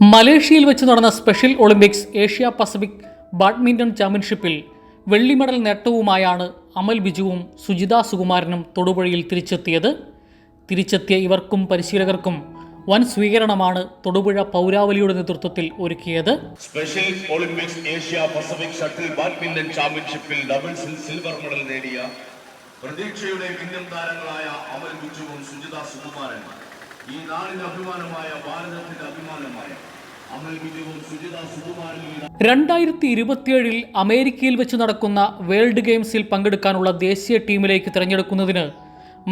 മലേഷ്യയിൽ വെച്ച് നടന്ന special Olympics Asia Pacific badminton ചാമ്പ്യൻഷിപ്പിൽ വെള്ളി മെഡൽ നേട്ടവുമായാണ് അമൽ ബിജുവും സുജിത സുകുമാരനും തൊടുപുഴയിൽ തിരിച്ചെത്തിയത്. തിരിച്ചെത്തിയ ഇവർക്കും പരിശീലകർക്കും വൻ സ്വീകരണമാണ് തൊടുപുഴ പൗരാവലിയുടെ നേതൃത്വത്തിൽ ഒരുക്കിയത്. Special Olympics Asia Pacific shuttle badminton ചാമ്പ്യൻഷിപ്പിൽ ഡബിൾസിൽ സിൽവർ മെഡൽ നേടിയ പ്രതീക്ഷയുടെ പിന്നം താരങ്ങളായ അമൽ ബിജുവും സുജിത സുകുമാരൻ ഈ നാടിന്റെ അഭിമാനമായ ഭാരതത്തിന്റെ അഭിമാനമായ രണ്ടായിരത്തി ഇരുപത്തിയേഴിൽ അമേരിക്കയിൽ വെച്ച് നടക്കുന്ന വേൾഡ് ഗെയിംസിൽ പങ്കെടുക്കാനുള്ള ദേശീയ ടീമിലേക്ക് തിരഞ്ഞെടുക്കുന്നതിന്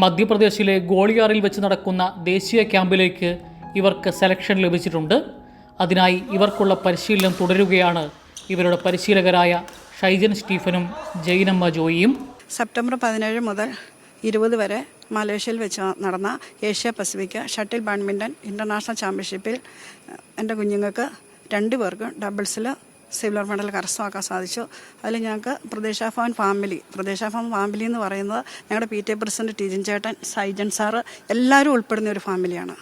മധ്യപ്രദേശിലെ ഗോളിയാറിൽ വെച്ച് നടക്കുന്ന ദേശീയ ക്യാമ്പിലേക്ക് ഇവർക്ക് സെലക്ഷൻ ലഭിച്ചിട്ടുണ്ട്. അതിനായി ഇവർക്കുള്ള പരിശീലനം തുടരുകയാണ് ഇവരുടെ പരിശീലകരായ ഷൈജൻ സ്റ്റീഫനും ജൈനമ്മ ജോയിയും. സെപ്റ്റംബർ പതിനേഴ് മുതൽ ഇരുപത് വരെ മലേഷ്യയിൽ വെച്ച് നടന്ന Asia Pacific shuttle badminton international ചാമ്പ്യൻഷിപ്പിൽ എന്റെ കുഞ്ഞുങ്ങൾക്ക് രണ്ട് പേർക്കും ഡബിൾസിൽ സിൽവർ മെഡൽ കരസ്ഥമാക്കാൻ സാധിച്ചു. അതിൽ ഞങ്ങൾക്ക് പ്രദേശ ഫാമിലി പ്രദേശ ഫാമിലി എന്ന് പറയുന്നത് ഞങ്ങളുടെ P T A president Teejan ചേട്ടൻ സൈജൻ സാറ് എല്ലാവരും ഉൾപ്പെടുന്ന ഒരു ഫാമിലിയാണ്.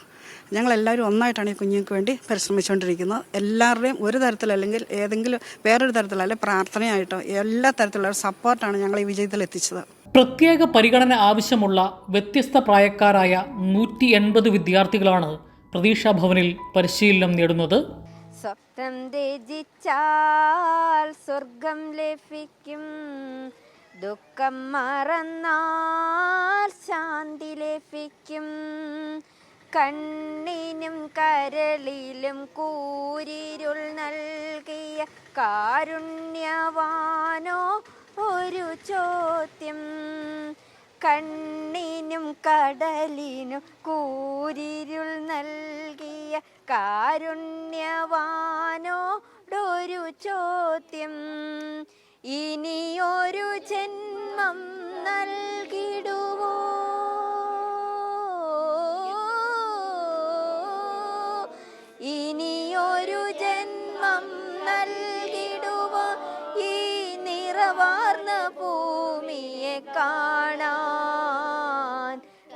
ഞങ്ങളെല്ലാവരും ഒന്നായിട്ടാണ് ഈ കുഞ്ഞുങ്ങൾക്ക് വേണ്ടി പരിശ്രമിച്ചുകൊണ്ടിരിക്കുന്നത്. എല്ലാവരുടെയും ഒരു തരത്തിലല്ലെങ്കിൽ ഏതെങ്കിലും വേറൊരു തരത്തിലല്ല പ്രാർത്ഥനയായിട്ടോ എല്ലാ തരത്തിലുള്ള സപ്പോർട്ടാണ് ഞങ്ങൾ ഈ വിജയത്തിൽ എത്തിച്ചത്. പ്രത്യേക പരിഗണന ആവശ്യമുള്ള വ്യത്യസ്ത പ്രായക്കാരായ നൂറ്റി എൺപത് വിദ്യാർത്ഥികളാണ് പ്രതീക്ഷാ ഭവനിൽ പരിശീലനം നേടുന്നത്. സ്വപ്നം സ്വർഗം ലഭിക്കും. ദുഃഖം മറന്നാൽ ശാന്തി ലഭിക്കും. കണ്ണിനും കരളിലും കൂരിരുൾ നൽകിയ കാരുണ്യവാനോ ഒരു ചോദ്യം. കണ്ണിനും കടലിനും കൂരിരുൾ നൽകിയ കാരുണ്യവാനോടൊരു ചോദ്യം. ഇനിയൊരു ജന്മം നൽകിടുവോ? ഇനിയൊരു ജന്മം നൽകിടുവോ? ഈ നിറവാർന്ന ഭൂമിയെ കാണാൻ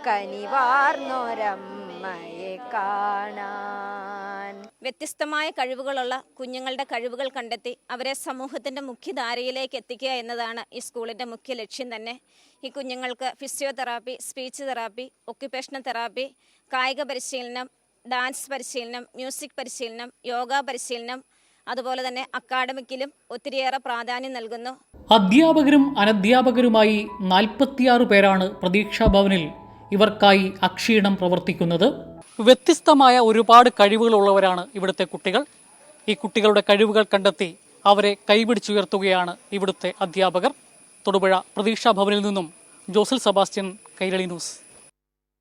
കനിവാർന്നൊരമ്മയെ കാണാൻ. വ്യത്യസ്തമായ കഴിവുകളുള്ള കുഞ്ഞുങ്ങളുടെ കഴിവുകൾ കണ്ടെത്തി അവരെ സമൂഹത്തിന്റെ മുഖ്യധാരയിലേക്ക് എത്തിക്കുക എന്നതാണ് ഈ സ്കൂളിന്റെ മുഖ്യ ലക്ഷ്യം തന്നെ. ഈ കുഞ്ഞുങ്ങൾക്ക് physiotherapy speech therapy occupational therapy കായിക പരിശീലനം ഡാൻസ് പരിശീലനം മ്യൂസിക് പരിശീലനം യോഗ പരിശീലനം അതുപോലെ തന്നെ അക്കാഡമിക്കിലും ഒത്തിരിയേറെ പ്രാധാന്യം നൽകുന്നു. അധ്യാപകരും അനധ്യാപകരുമായി നാൽപ്പത്തിയാറ് പേരാണ് പ്രതീക്ഷാ ഭവനിൽ ഇവർക്കായി അക്ഷീണം പ്രവർത്തിക്കുന്നത്. വ്യത്യസ്തമായ ഒരുപാട് കഴിവുകളുള്ളവരാണ് ഇവിടുത്തെ കുട്ടികൾ. ഈ കുട്ടികളുടെ കഴിവുകൾ കണ്ടെത്തി അവരെ കൈപിടിച്ചുയർത്തുകയാണ് ഇവിടുത്തെ അധ്യാപകർ. തൊടുപുഴ പ്രതീക്ഷാ ഭവനിൽ നിന്നും ജോസൽ സെബാസ്റ്റ്യൻ കൈരളി ന്യൂസ്.